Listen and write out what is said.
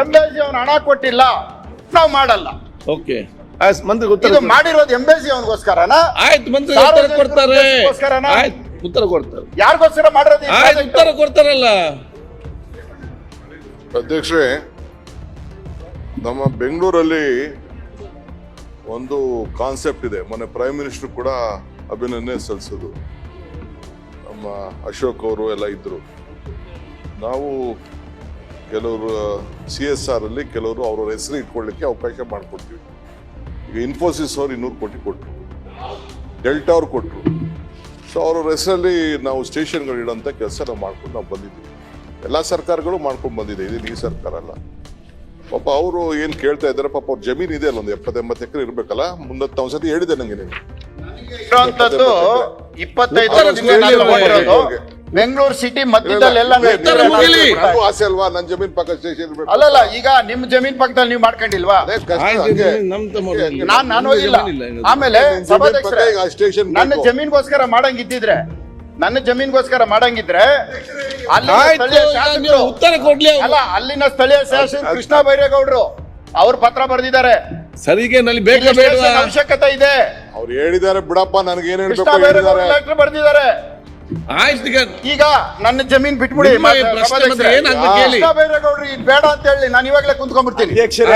Embassy ಅವನು ಹಣ ಕೊಟ್ಟಿಲ್ಲ ನಾವು ಮಾಡಲ್ಲ. ಓಕೆ ಮಂತ್ರಿ ಉತ್ತರ ಇದು ಮಾಡಿರೋದು ಎಂಬೆಸಿ ಅವನಿಗೋಸ್ಕರನ? ಆಯ್ತು ಮಂತ್ರಿ ಉತ್ತರ ಕೊಡ್ತಾರೆ. ಆಯ್ತು ಉತ್ತರ ಕೊಡ್ತಾರೆ. ಯಾರಿಗೋಸ್ಕರ ಮಾಡಿರೋದು ಆಯ್ತು ಉತ್ತರ ಕೊಡ್ತಾರಲ್ಲ. ಅಧ್ಯಕ್ಷರೇ ನಮ್ಮ ಬೆಂಗಳೂರಲ್ಲಿ ಒಂದು ಕಾನ್ಸೆಪ್ಟ್ ಇದೆ. ಮೊನ್ನೆ ಪ್ರೈಮ್ ಮಿನಿಸ್ಟರ್ ಕೂಡ ಅಭಿನಂದನೆ ಸಲ್ಲಿಸೋದು ನಮ್ಮ ಅಶೋಕ್ ಅವರು ಎಲ್ಲ ಇದ್ರು. ನಾವು ಕೆಲವರು ಸಿ ಎಸ್ ಆರ್ ಅಲ್ಲಿ ಕೆಲವರು ಅವ್ರವ್ರ ಹೆಸರು ಇಟ್ಕೊಳ್ಳಿಕ್ಕೆ ಅವಕಾಶ ಮಾಡಿಕೊಡ್ತೀವಿ. ಈಗ ಇನ್ಫೋಸಿಸ್ ಅವ್ರು ಇನ್ನೂರು ಕೋಟಿ ಕೊಟ್ಟರು ಡೆಲ್ಟಾ ಅವ್ರು ಕೊಟ್ಟರು ಸೊ ಅವ್ರವ್ರ ಹೆಸರಲ್ಲಿ ನಾವು ಸ್ಟೇಷನ್ಗಳು ಇಡೋಂಥ ಕೆಲಸ ನಾವು ಮಾಡ್ಕೊಂಡು ನಾವು ಬಂದಿದ್ದೀವಿ. ಎಲ್ಲ ಸರ್ಕಾರಗಳು ಮಾಡ್ಕೊಂಡು ಬಂದಿದೆ. ಇದು ಈ ಸರ್ಕಾರ ಅಲ್ಲ. ಪಾಪ ಅವರು ಏನು ಕೇಳ್ತಾ ಇದ್ದಾರೆ ಪಾಪ ಅವ್ರ ಜಮೀನು ಇದೆ ಅಲ್ಲ ಒಂದು ಎಪ್ಪತ್ತೆಂಬತ್ತು ಎಕರೆ ಇರ್ಬೇಕಲ್ಲ? ಮುಂದತ್ತು ಒಂದ್ಸತಿ ಹೇಳಿದೆ ನನಗೆ ನೀನು. ಇರೋಂಥದ್ದು ಇಪ್ಪತ್ತೈದು ಬೆಂಗಳೂರು ಸಿಟಿ ಮಧ್ಯದಲ್ಲಿ ನಡೀತಿದೆ. ನನಗೂ ಆಸೆ ಅಲ್ವಾ? ನನ್ನ ಜಮೀನ್ ಪಕ್ಕ ಸ್ಟೇಷನ್ ಅಲ್ಲಲ್ಲ ಈಗ ನಿಮ್ ಜಮೀನ್ ಪಕ್ಕದಲ್ಲಿ ನೀವು ಮಾಡ್ಕೊಂಡಿಲ್ವಾ? ಅದೇ ಕಷ್ಟ ಹಂಗೆ. ನಾನ್ ನಾನು ಹೋಗಿಲ್ಲ. ಆಮೇಲೆ ನಿಮ್ ಜಮೀನ್ ಸಭಾಧ್ಯಕ್ಷರೇ, ಪಕ್ಕ ಈಗ ಸ್ಟೇಷನ್ ನನ್ನ ಬೇಕು. ಜಮೀನ್ಗೋಸ್ಕರ ಮಾಡಂಗಿದ್ದಿದ್ರೆ ನನ್ನ ಜಮೀನ್ಗೋಸ್ಕರ ಮಾಡಂಗಿದ್ರೆ ಅಲ್ಲಿನ ಆಯ್ತು ಸ್ಥಳೀಯ ಈಗ ಶಾಸಕರು- ನೀವು ಉತ್ತರ ಕೊಡ್ಲಿ ಅವ್ರು. ಅಲ್ಲ ಅಲ್ಲಿನ ಸ್ಥಳೀಯ ಶಾಸಕ ಕೃಷ್ಣ ಬೈರೇಗೌಡರು ಅವ್ರ ಪತ್ರ ಬರೆದಿದ್ದಾರೆ. ಸರಿಗೆ ನಲ್ಲಿ ಬೇಡ ಅವಶ್ಯಕತೆ ಇದೆ. ಅವ್ರು ಹೇಳಿದ್ದಾರೆ ಬಿಡಪ್ಪ ನನಗೆ ಏನ್ ಕೃಷ್ಣ ಹೇಳ್ಬೇಕು ಬೈರೇಗೌಡರು ಹೇಳಿದ್ದಾರೆ. ಲೆಟರ್ ಬರೆದಿದ್ದಾರೆ. ಆಯ್ತು ಈಗ ಈಗ ನನ್ನ ಜಮೀನ್ ಬಿಟ್ಬಿಡಿ ನಿಮ್ಮ ಮಾತ್ರ- ಪ್ರಶ್ನೆ ಸಭಾಧ್ಯಕ್ಷರೇ. ಏನಾಗ್ಬೇಕು ಹೇಳಿ? ಕೃಷ್ಣ ಬೈರೇಗೌಡರು ಇದು ಬೇಡ ಅಂತ ಹೇಳಿ ನಾನು ಇವಾಗಲೇ ಕುಂತ್ಕೊಂಡ್ಬಿಡ್ತೀನಿ ಅಧ್ಯಕ್ಷರೇ